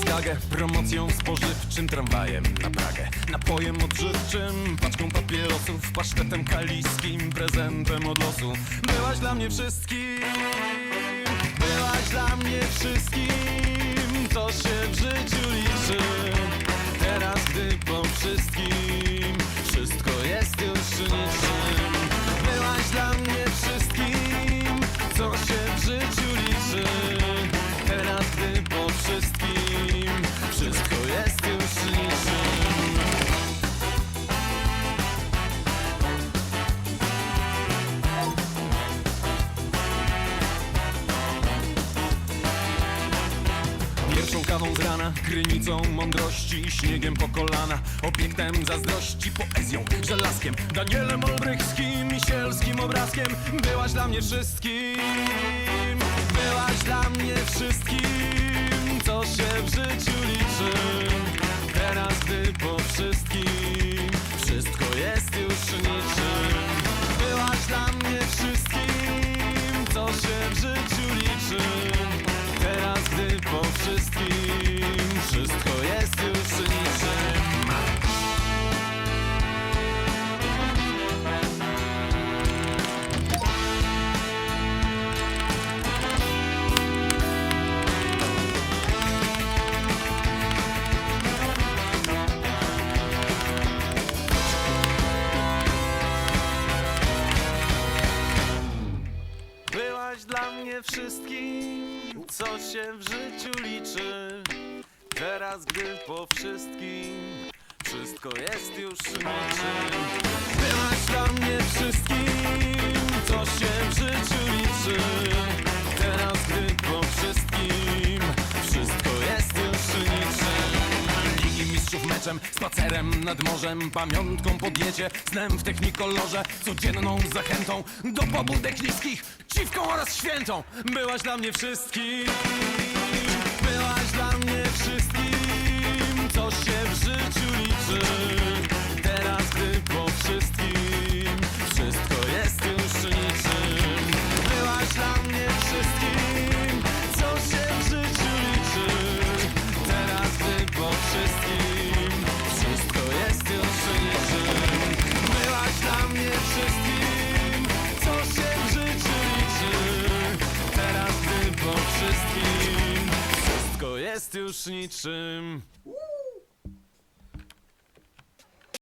drogę Promocją spożywczym, tramwajem na Pragę. Napojem odżywczym, paczką papierosów Pasztetem kaliskim, prezentem od losu. Byłaś dla mnie wszystkim Byłaś dla mnie wszystkim. Co się w życiu Z rana, krynicą mądrości śniegiem po kolana. Obiektem zazdrości, poezją, żelazkiem Danielem Olbrychskim i sielskim obrazkiem. Byłaś dla mnie wszystkim Byłaś dla mnie wszystkim Co się w życiu liczy. Teraz gdy po wszystkim Wszystko jest już niczym. Byłaś dla mnie wszystkim Co się w życiu liczy. Teraz gdy po wszystkim wszystkim, co się w życiu liczy. Teraz, gdy po wszystkim wszystko jest już niczym. Spacerem nad morzem, pamiątką podjecie, snem w technikolorze, codzienną zachętą do pobudek niskich, dziwką oraz świętą. Byłaś dla mnie wszystkim, byłaś dla mnie wszystkim, co się w życiu liczy. Jest już niczym.